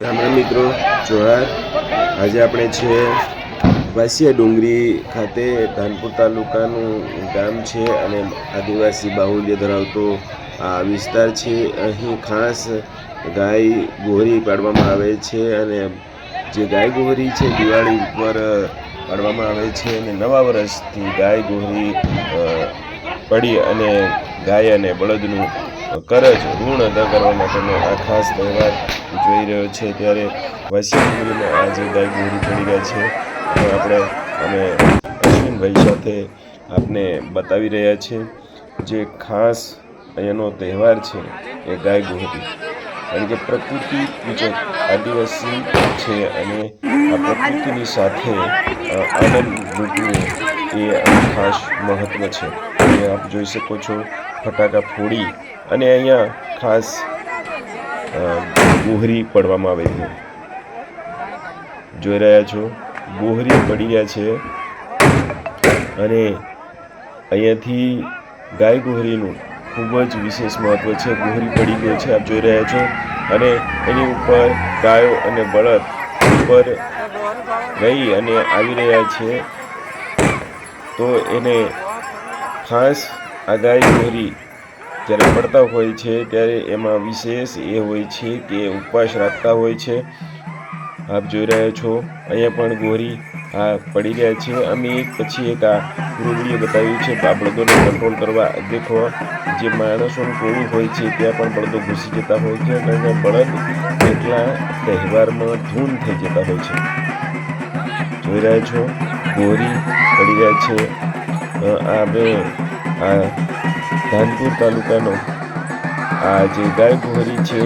રામ મિત્રો, જોહાર, આજે આપણે છે વાસિયા ડુંગરી ખાતે ધાનપુર તાલુકાનું ગામ છે અને આદિવાસી બાહુલ્ય ધરાવતો આ વિસ્તાર છે. અહીં ખાસ ગાય ગોહરી પાડવામાં આવે છે અને જે ગાય ગોહરી છે દિવાળી ઉપર પાડવામાં આવે છે અને નવા વર્ષથી ગાય ગોહરી પડી અને ગાય અને બળદનું કરજ ઋણ અદા કરવા માટેનો આ ખાસ તહેવાર જોઈ રહ્યો છે. ત્યારે વાસિયાપુરીમાં આ જે ગાય ગોરી પડી રહ્યા છે આપણે અમે અશ્વિનભાઈ સાથે આપને બતાવી રહ્યા છીએ જે ખાસ અહીંયાનો તહેવાર છે, એ ગાય ગોહરી કારણ કે પ્રકૃતિ પૂજક આદિવાસી છે અને આ પ્રકૃતિની સાથે આનંદ લૂંટવું એ ખાસ મહત્વ છે. એ આપ જોઈ શકો છો. ફટાકા ફોડી અને અહીંયા ખાસ ગોહરી પડવામાં આવે છે. જોઈ રહ્યા છો ગોહરી પડી રહ્યા છે અને અહીંયાથી ગાય ગોહરીનું ખૂબ જ વિશેષ મહત્ત્વ છે. ગોહરી પડી ગયો છે, આપ જોઈ રહ્યા છો. અને એની ઉપર ગાયો અને બળદ ઉપર ગઈ અને આવી રહ્યા છે. તો એને ખાસ આ ગાય જ્યારે પડતા હોય છે, ત્યારે એમાં વિશેષ એ હોય છે કે ઉપવાસ રાખતા હોય છે. આપ જોઈ રહ્યા છો, અહીંયા પણ ગોરી આ પડી રહ્યા છે. અમે એક પછી એક આ રૂબડીએ બતાવ્યું છે આ બળદોને કંટ્રોલ કરવા દેખો, જે માણસોનું ટોળું હોય છે, ત્યાં પણ બળદો ઘૂસી જતા હોય છે અને બળદ એટલા તહેવારમાં ધૂન થઈ જતા હોય છે. જોઈ રહ્યા છો, ગોરી પડી રહ્યા છે. આ બે આ ધાનપુર તાલુકાનો આ જે ગાય ગોહરી છે,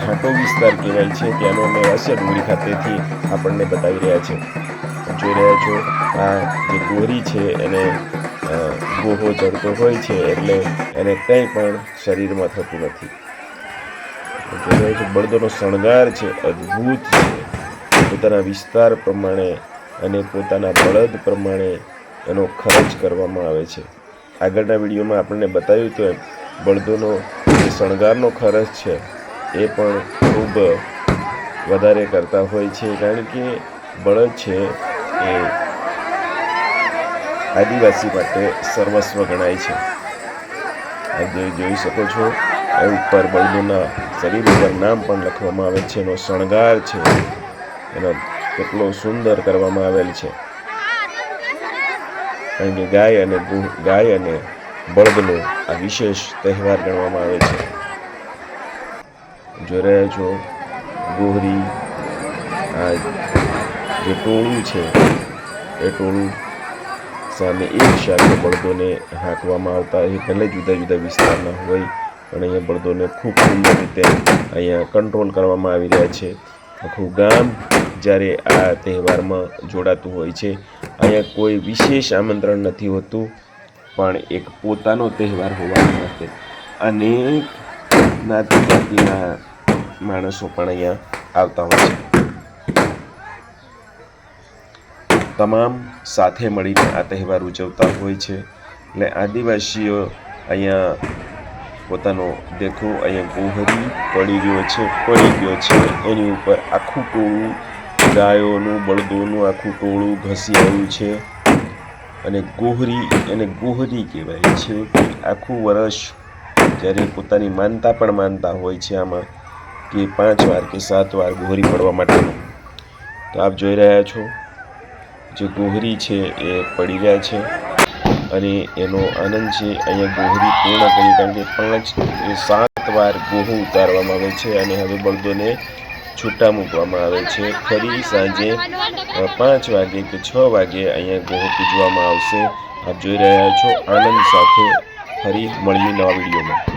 ઘાટો વિસ્તાર કહેવાય છે, ત્યાંનો અમે વાસિયા ડુંગરી ખાતેથી આપણને બતાવી રહ્યા છે. જોઈ રહ્યા છો, આ જે ગોરી છે, એને ગોહો ચડતો હોય છે, એટલે એને કંઈ પણ શરીરમાં થતું નથી. જોઈ રહ્યા છો, બળદોનો શણગાર છે, અદ્ભુત છે. પોતાના વિસ્તાર પ્રમાણે અને પોતાના બળદ પ્રમાણે એનો ખર્ચ કરવામાં આવે છે. આગળના વિડીયોમાં આપણને બતાવ્યું તો એમ, બળદોનો, જે શણગારનો ખર્ચ છે, એ પણ ખૂબ વધારે કરતા હોય છે, કારણ કે બળદ છે એ આદિવાસી માટે સર્વસ્વ ગણાય છે. આ જે જોઈ શકો છો, એ ઉપર બળદોના શરીર ઉપર નામ પણ લખવામાં આવે છે, એનો શણગાર છે, એનો કેટલો સુંદર કરવામાં આવેલ છે. કે ગાય અને ગાય અને બળદનો આ વિશેષ તહેવાર ગણવામાં આવે છે. જો રહ્યા છો, ગોહરી, આ જે ટોળું છે, એ ટોળું સામે એક સાથે બળદોને હાંકવામાં આવતા એ ભલે જુદા જુદા વિસ્તારના હોય, પણ અહીંયા બળદોને ખૂબ સુંદર રીતે અહીંયા કંટ્રોલ કરવામાં આવી રહ્યા છે. આખું ગામ જ્યારે આ તહેવારમાં જોડાતું હોય છે. અહીંયા કોઈ વિશેષ આમંત્રણ નથી હોતું, પણ એક પોતાનો તહેવાર હોવાને નાતે અનેક જ્ઞાતિ જાતિના માણસો પણ અહીંયા આવતા હોય છે. તમામ સાથે મળીને આ તહેવાર ઉજવતા હોય છે. એટલે આદિવાસીઓ અહીંયા પોતાનો દેખો અહીંયા ગોહરી પડી ગયો છે, પડી ગયો છે. એની ઉપર આખું ટોળું ગાયોનું, બળદોનું આખું ટોળું ઘસી આવ્યું છે. અને ગોહરી, એને ગોહરી કહેવાય છે. આખું વર્ષ જ્યારે પોતાની માનતા પણ માનતા હોય છે આમાં કે પાંચ વાર કે સાત વાર ગોહરી પડવા માટેનું. તો આપ જોઈ રહ્યા છો, જે ગોહરી છે એ પડી રહ્યા છે અને એનો આનંદ છે અહીંયા ગોહરી પૂર્ણ કરી કારણ કે પાંચ સાત વાર ગોહું ઉતારવામાં આવે છે અને હવે બળદોને છૂટા મૂકવામાં આવે છે. ફરી સાંજે પાંચ વાગે કે છ વાગે અહીંયા ગોહું પૂજવામાં આવશે. આપ જોઈ રહ્યા છો આનંદ સાથે ફરી મળીએ નવા વિડીયોમાં.